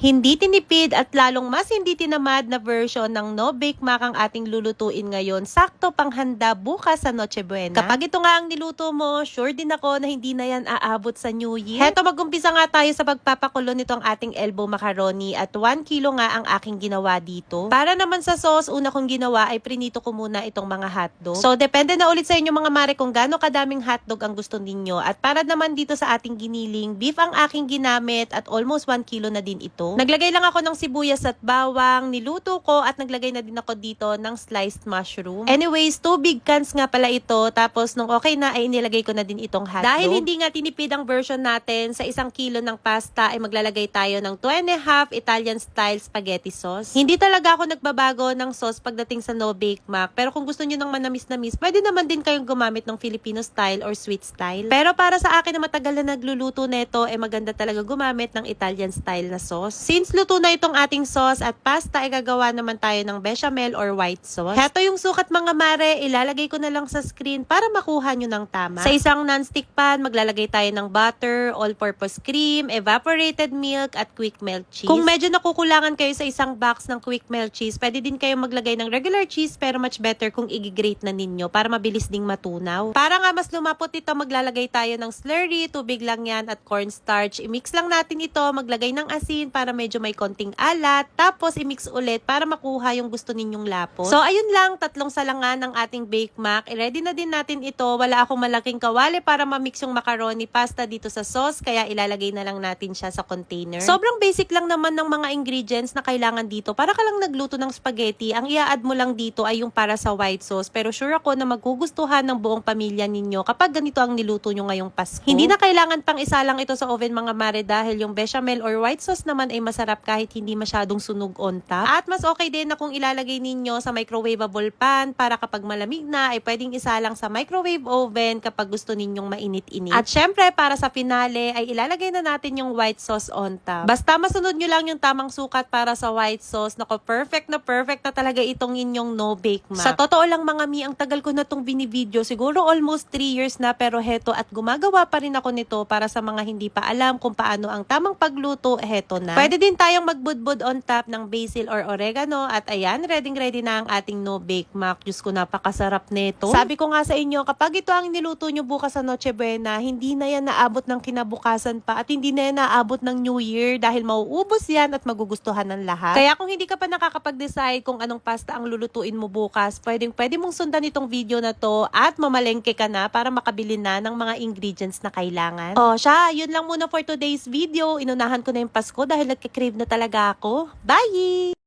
Hindi tinipid at lalong mas hindi tinamad na version ng no bake mac ang ating lulutuin ngayon. Sakto panghanda bukas sa Noche Buena. Kapag ito nga ang niluto mo, sure din ako na hindi na yan aabot sa New Year. Heto magumpisa nga tayo sa pagpapakulo nitong ating elbow macaroni at 1 kilo nga ang aking ginawa dito. Para naman sa sauce, una kong ginawa ay prinito ko muna itong mga hotdog. So depende na ulit sa inyo mga mare kung gaano kadaming hotdog ang gusto ninyo. At para naman dito sa ating giniling, beef ang aking ginamit at almost 1 kilo na din ito. Naglagay lang ako ng sibuyas at bawang, niluto ko at naglagay na din ako dito ng sliced mushroom. Anyways, two big cans nga pala ito. Tapos nung okay na ay inilagay ko na din itong hotdog. Dahil hindi nga tinipid ang version natin, sa isang kilo ng pasta ay maglalagay tayo ng 2 and a half Italian style spaghetti sauce. Hindi talaga ako nagbabago ng sauce pagdating sa no bake mac. Pero kung gusto niyo ng manamis-namis, pwede naman din kayong gumamit ng Filipino style or sweet style. Pero para sa akin na matagal na nagluluto nito, ay maganda talaga gumamit ng Italian style na sauce. Since luto na itong ating sauce at pasta, ay gagawa naman tayo ng bechamel or white sauce. Heto yung sukat mga mare, ilalagay ko na lang sa screen para makuha nyo ng tama. Sa isang non-stick pan, maglalagay tayo ng butter, all-purpose cream, evaporated milk, at quick melt cheese. Kung medyo nakukulangan kayo sa isang box ng quick melt cheese, pwede din kayo maglagay ng regular cheese pero much better kung i-grate na ninyo para mabilis ding matunaw. Para nga mas lumapot ito, maglalagay tayo ng slurry, tubig lang yan at cornstarch. I-mix lang natin ito, maglagay ng asin para medyo may konting alat, tapos i-mix ulit para makuha yung gusto ninyong lapot. So ayun lang, tatlong salangan ng ating bake mac. I-ready na din natin ito. Wala akong malaking kawali para ma-mix yung macaroni pasta dito sa sauce, kaya ilalagay na lang natin siya sa container. Sobrang basic lang naman ng mga ingredients na kailangan dito. Para ka lang nagluto ng spaghetti, ang i-add mo lang dito ay yung para sa white sauce. Pero sure ako na magugustuhan ng buong pamilya ninyo kapag ganito ang niluto nyo ngayong Pasko. Hindi na kailangan pang isa lang ito sa oven mga mare dahil yung bechamel or white sauce naman ay masarap kahit hindi masyadong sunog on top. At mas okay din na kung ilalagay ninyo sa microwavable pan para kapag malamig na ay pwedeng isa lang sa microwave oven kapag gusto ninyong mainit-init. At syempre para sa finale ay ilalagay na natin yung white sauce on top. Basta masunod nyo lang yung tamang sukat para sa white sauce. Nako, perfect na perfect na talaga itong inyong no bake mac. Sa totoo lang mga mi, ang tagal ko na tong binivideo. Siguro almost 3 years na pero heto at gumagawa pa rin ako nito para sa mga hindi pa alam kung paano ang tamang pagluto, heto na. Pwede din tayong magbudbud on top ng basil or oregano at ayan, ready ready na ang ating no bake mac. Diyos ko, napakasarap nito. Sabi ko nga sa inyo, kapag ito ang niluto nyo bukas sa Noche Buena, hindi na yan naabot ng kinabukasan pa at hindi na yan naabot ng New Year dahil mauubos yan at magugustuhan ng lahat. Kaya kung hindi ka pa nakakapag-decide kung anong pasta ang lulutuin mo bukas, pwedeng pwede mong sundan itong video na to at mamalengke ka na para makabili na ng mga ingredients na kailangan. Oh, siya, yun lang muna for today's video. Inunahan ko na yung Pasko dahil nagkikrave na talaga ako. Bye!